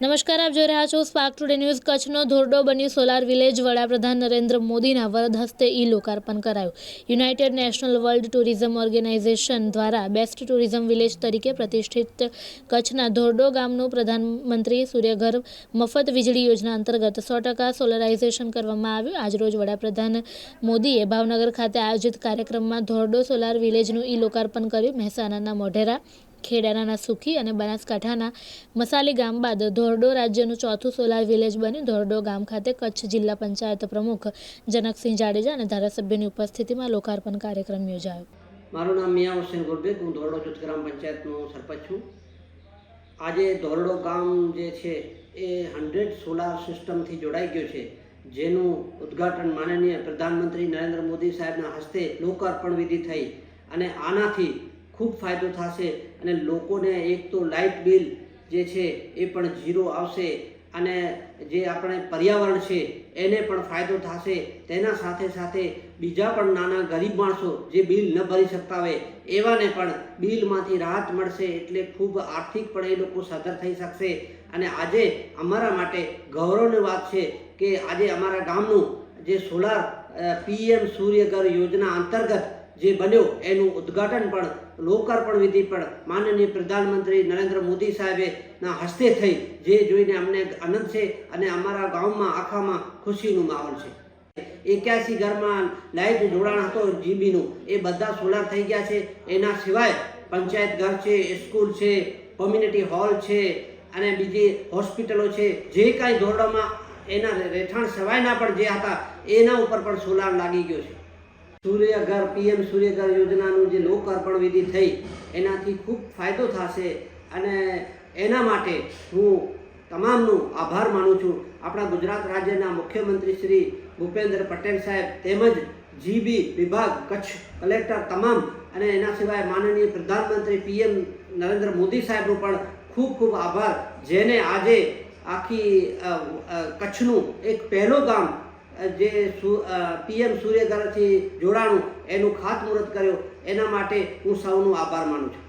નમસ્કાર, આપ જોઈ રહ્યા છો સ્પાર્ક ટુડે ન્યૂઝ. કચ્છનો ધોરડો બન્યું સોલાર વિલેજ વડાપ્રધાન નરેન્દ્ર મોદીના વરદ હસ્તે ઈ લોકાર્પણ કરાયું. United national world tourism organisation દ્વારા બેસ્ટ ટુરિઝમ વિલેજ તરીકે પ્રતિષ્ઠિત કચ્છના ધોરડો ગામનું પ્રધાનમંત્રી સૂર્યઘર મફત વીજળી યોજના અંતર્ગત સો ટકા સોલરાઇઝેશન કરવામાં આવ્યું. આજરોજ વડાપ્રધાન મોદીએ ભાવનગર ખાતે આયોજિત કાર્યક્રમમાં ધોરડો સોલાર વિલેજનું ઈ લોકાર્પણ કર્યું. મહેસાણાના મોઢેરા ખેડાના સુખી અને બનાસકાંઠાના મસાલી ગામ બાદ ધોરડો રાજ્યનું ચોથું સોલાર વિલેજ બન્યું. ધોરડો ગામ ખાતે કચ્છ જિલ્લા પંચાયત પ્રમુખ જનકસિંહ જાડેજા અને ધારાસભ્યની ઉપસ્થિતિમાં લોકાર્પણ કાર્યક્રમ યોજાયો. મારું નામ મિયા હુસેન ગુરબેગ હું ધોરડો જૂથ ગ્રામ પંચાયતનો સરપંચ છું. આજે ધોરડો ગામ જે છે એ હંડ્રેડ સોલાર સિસ્ટમથી જોડાઈ ગયો છે, જેનું ઉદ્ઘાટન માનનીય પ્રધાનમંત્રી નરેન્દ્ર મોદી સાહેબના હસ્તે લોકાર્પણ વિધિ થઈ અને આનાથી ખૂબ ફાયદો થશે અને લોકોને એક તો લાઇટ બિલ જે છે એ પણ ઝીરો આવશે અને જે આપણે પર્યાવરણ છે એને પણ ફાયદો થશે. તેના સાથે સાથે બીજા પણ નાના ગરીબ માણસો જે બિલ ન ભરી શકતા હોય, એવાને પણ બિલમાંથી રાહત મળશે એટલે ખૂબ આર્થિક પણ એ લોકો સધર થઈ શકશે. અને આજે અમારા માટે ગૌરવની વાત છે કે આજે અમારા ગામનું જે સોલાર પીએમ સૂર્યઘર યોજના અંતર્ગત જે બન્યો એનું ઉદ્ઘાટન પણ લોકાર્પણ વિધિ પણ માનનીય પ્રધાનમંત્રી નરેન્દ્ર મોદી સાહેબે ના હસ્તે થઈ, જે જોઈને અમને આનંદ છે અને અમારા ગામમાં આખામાં ખુશીનું માહોલ છે. એક્યાસી ઘરમાં લાઇટ જોડાણ હતો જીબીનું, એ બધા સોલાર થઈ ગયા છે. એના સિવાય પંચાયત ઘર છે, સ્કૂલ છે, કોમ્યુનિટી હોલ છે અને બીજી હોસ્પિટલો છે. જે કાંઈ ધોરણોમાં એના રહેઠાણ સિવાયના પણ જે હતા, એના ઉપર પણ સોલાર લાગી ગયો છે. સૂર્યઘર, પીએમ સૂર્યઘર યોજનાનું જે લોકાર્પણ વિધિ થઈ, એનાથી ખૂબ ફાયદો થશે અને એના માટે હું તમામનું આભાર માનું છું. આપણા ગુજરાત રાજ્યના મુખ્યમંત્રી શ્રી ભૂપેન્દ્ર પટેલ સાહેબ તેમજ જીબી વિભાગ, કચ્છ કલેક્ટર તમામ અને એના સિવાય માનનીય પ્રધાનમંત્રી પીએમ નરેન્દ્ર મોદી સાહેબનો પણ ખૂબ ખૂબ આભાર. જેને આજે આખી કચ્છનું એક પહેલો ગામ જે પીએમ સૂર્યઘરથી જોડાણું એનું ખાતમુહૂર્ત કર્યો. એના માટે હું સૌનો આભાર માનું છું.